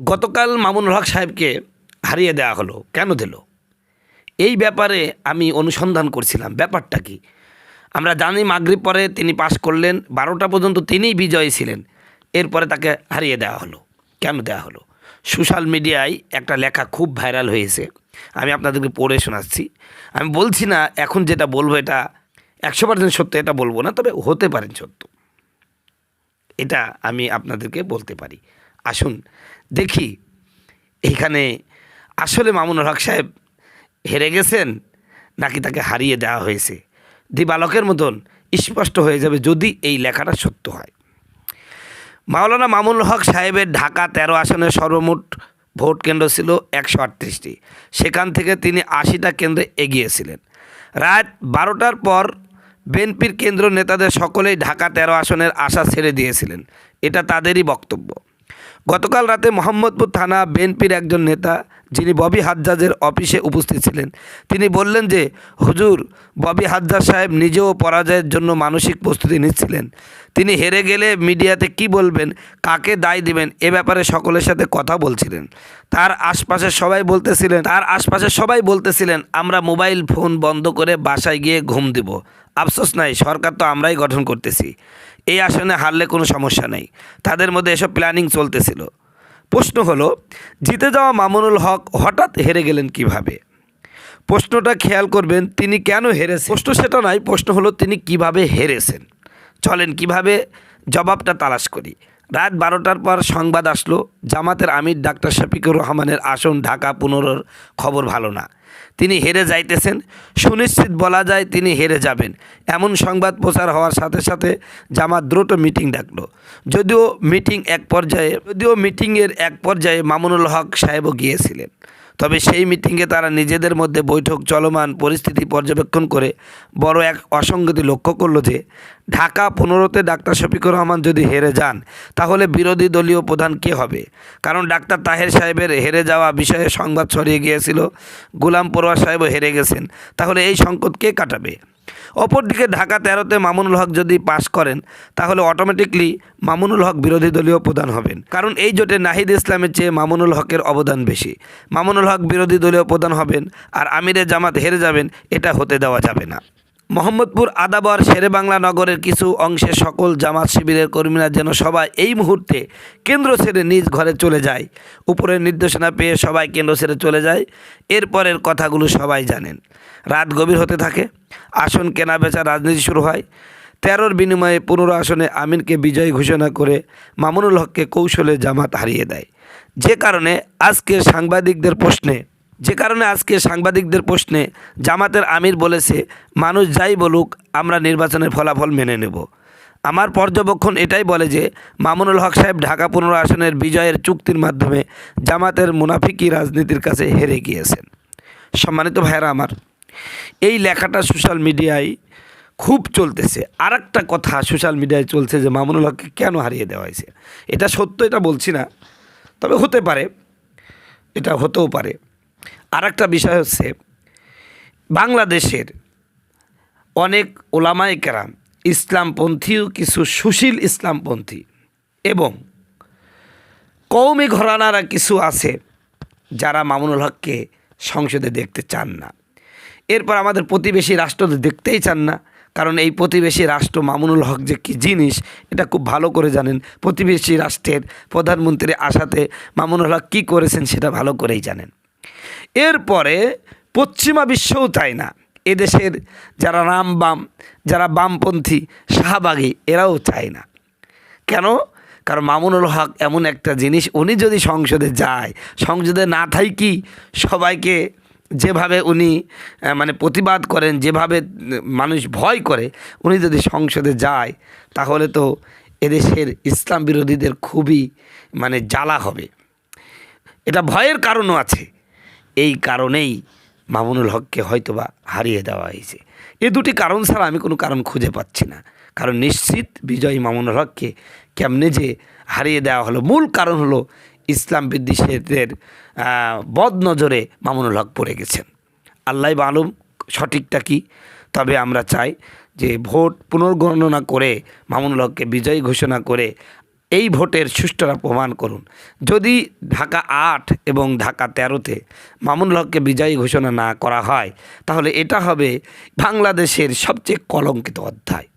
গতকাল মামুনুল হক সাহেবকে হারিয়ে দেওয়া হলো। কেন দিল? এই ব্যাপারে আমি অনুসন্ধান করছিলাম। ব্যাপারটা কি? আমরা জানি মাগরিব পরে তিনি পাশ করলেন, বারোটা পর্যন্ত তিনিই বিজয়ী ছিলেন। এরপরে তাকে হারিয়ে দেওয়া হলো। কেন দেওয়া হলো? সোশ্যাল মিডিয়ায় একটা লেখা খুব ভাইরাল হয়েছে। আমি আপনাদেরকে পড়ে শোনাচ্ছি। আমি বলছি না, এখন যেটা বলব এটা একশো পার্সেন্ট সত্য, এটা বলব না, তবে হতে পারেন সত্য। এটা আমি আপনাদেরকে বলতে পারি। আসুন, দেখি এইখানে আসলে মামুনুল হক সাহেব হেরে গেছেন নাকি তাকে হারিয়ে দেওয়া হয়েছে? দিবালকের মতন স্পষ্ট হয়ে যাবে যদি এই লেখাটা সত্য হয়। মাওলানা মামুনুল হক সাহেবের ঢাকা তেরো আসনের সর্বমোট ভোট কেন্দ্র ছিল একশো আটত্রিশটি। সেখান থেকে তিনি আশিটা কেন্দ্রে এগিয়েছিলেন। রাত বারোটার পর বিএনপির কেন্দ্র নেতাদের সকলেই ঢাকা তেরো আসনের আশা ছেড়ে দিয়েছিলেন। এটা তাদেরই বক্তব্য। গতকাল রাতে মোহাম্মদপুর থানা বিএনপির একজন নেতা, যিনি ববি হাজ্জাজের অফিসে উপস্থিত ছিলেন, তিনি বললেন যে, হুজুর, ববি হাজ্জাজ সাহেব নিজেও পরাজয়ের জন্য মানসিক প্রস্তুতি নিচ্ছিলেন। তিনি হেরে গেলে মিডিয়াতে কি বলবেন, কাকে দায় দিবেন, এ ব্যাপারে সকলের সাথে কথা বলছিলেন। তার আশপাশে সবাই বলতেছিলেন, তার আশপাশে সবাই বলতেছিলেন, আমরা মোবাইল ফোন বন্ধ করে বাসায় গিয়ে ঘুম দিব। আফসোস নাই, সরকার তো আমরাই গঠন করতেছি। এই আসনে হারলে কোনো সমস্যা নেই। তাদের মধ্যে এসব প্ল্যানিং চলতেছিল। প্রশ্ন হলো, জিতে যাওয়া মামুনুল হক হঠাৎ হেরে গেলেন কীভাবে? প্রশ্নটা খেয়াল করবেন, তিনি কেন হেরেছেন? প্রশ্ন সেটা নয়, প্রশ্ন হলো তিনি কীভাবে হেরেছেন? চলেন কীভাবে? জবাবটা তালাশ করি। রাত বারোটার পর সংবাদ আসলো, জামাতের আমির ডাক্তার শফিকুর রহমানের আসন ঢাকা পুনর খবর ভালো না। তিনি হেরে যাইতেছেন, সুনিশ্চিত বলা যায় তিনি হেরে যাবেন। এমন সংবাদ প্রচার হওয়ার সাথে সাথে জামাত দ্রুত মিটিং ডাকল। যদিও মিটিং এক পর্যায়ে যদিও মিটিংয়ের এক পর্যায়ে মামুনুল হক সাহেবও গিয়েছিলেন। তবে সেই মিটিংয়ে তারা নিজেদের মধ্যে বৈঠক, চলমান পরিস্থিতি পর্যবেক্ষণ করে বড় এক অসঙ্গতি লক্ষ্য করল যে, ঢাকা পনেরোতে ডাক্তার শফিকুর রহমান যদি হেরে যান, তাহলে বিরোধী দলীয় প্রধান কে হবে? কারণ ডাক্তার তাহের সাহেবের হেরে যাওয়া বিষয়ে সংবাদ ছড়িয়ে গিয়েছিল, গুলাম পরোয়া সাহেবও হেরে গেছেন। তাহলে এই সংকট কে কাটাবে? অপরদিকে ঢাকা তেরোতে মামুনুল হক যদি পাশ করেন, তাহলে অটোমেটিকলি মামুনুল হক বিরোধী দলীয় প্রধান হবেন। কারণ এই জোটে নাহিদ ইসলামের চেয়ে মামুনুল হকের অবদান বেশি। মামুনুল হক বিরোধী দলীয় প্রধান হবেন আর আমিরে জামাত হেরে যাবেন, এটা হতে দেওয়া যাবে না। মোহাম্মদপুর আদাবর শেরেবাংলা নগরের কিছু অংশে সকল জামাত শিবিরের কর্মীরা যেন সবাই এই মুহূর্তে কেন্দ্র ছেড়ে নিজ ঘরে চলে যায়। উপরের নির্দেশনা পেয়ে সবাই কেন্দ্র ছেড়ে চলে যায়। এরপরের কথাগুলো সবাই জানেন। রাত গভীর হতে থাকে। আসন কেনা বেচা রাজনীতি শুরু হয়। তেরোর বিনিময়ে পনেরো আসনে আমিনকে বিজয়ী ঘোষণা করে মামুনুল হককে কৌশলে জামাত হারিয়ে দেয়। যে কারণে আজকে সাংবাদিকদের প্রশ্নে যে কারণে আজকে সাংবাদিকদের প্রশ্নে জামাতের আমির বলেছে, মানুষ যাই বলুক, আমরা নির্বাচনের ফলাফল মেনে নেব। আমার পর্যবেক্ষণ এটাই বলে যে, মামুনুল হক সাহেব ঢাকা পনেরো আসনের বিজয়ের চুক্তির মাধ্যমে জামাতের মুনাফিকি রাজনীতির কাছে হেরে গিয়েছেন। সম্মানিত ভাইয়েরা আমার, এই লেখাটা সোশ্যাল মিডিয়ায় খুব চলতেছে। আর একটা কথা সোশ্যাল মিডিয়ায় চলছে যে, মামুনুল হককে কেন হারিয়ে দেওয়া হয়েছে? এটা সত্য, এটা বলছি না, তবে হতে পারে, এটা হতেও পারে। আর একটা বিষয় হচ্ছে, বাংলাদেশের অনেক ওলামাই কেরাম ইসলামপন্থীও কিছু সুশীল ইসলামপন্থী এবং কৌমি ঘরানারা কিছু আছে যারা মামুনুল হককে সংসদে দেখতে চান না। এরপর আমাদের প্রতিবেশী রাষ্ট্র দেখতেই চান না, কারণ এই প্রতিবেশী রাষ্ট্র মামুনুল হক যে কী জিনিস, এটা খুব ভালো করে জানেন। প্রতিবেশী রাষ্ট্রের প্রধানমন্ত্রী আসাতে মামুনুল হক কী করেছেন সেটা ভালো করেই জানেন। এরপরে পশ্চিমা বিশ্বও চায় না। এদেশের যারা রাম বাম, যারা বামপন্থী, শাহবাগী, এরাও চায় না। কেন? কারণ মামুনুল হক এমন একটা জিনিস, উনি যদি সংসদে যায়, সংসদে না থাকি সবাইকে যেভাবে উনি মানে প্রতিবাদ করেন, যেভাবে মানুষ ভয় করে, উনি যদি সংসদে যায়, তাহলে তো এদেশের ইসলাম বিরোধীদের খুবই মানে জ্বালা হবে। এটা ভয়ের কারণও আছে। এই কারণেই মামুনুল হককে হয়তোবা হারিয়ে দেওয়া হয়েছে। এ দুটি কারণ ছাড়া আমি কোনো কারণ খুঁজে পাচ্ছি না। কারণ নিশ্চিত বিজয়ী মামুনুল হককে কেমনে যে হারিয়ে দেওয়া হলো, মূল কারণ হলো ইসলাম বিদ্বেষীদের বদ নজরে মামুনুল হক পড়ে গেছেন। আল্লাহ মালুম সঠিকটা কি? তবে আমরা চাই যে ভোট পুনর্গণনা করে মামুনুল হককে বিজয়ী ঘোষণা করে এই ভোটের সুষ্ঠুরা প্রমাণ করুন। যদি ঢাকা আট এবং ঢাকা তেরোতে মামুনুল হককে বিজয়ী ঘোষণা না করা হয়, তাহলে এটা হবে বাংলাদেশের সবচেয়ে কলঙ্কিত অধ্যায়।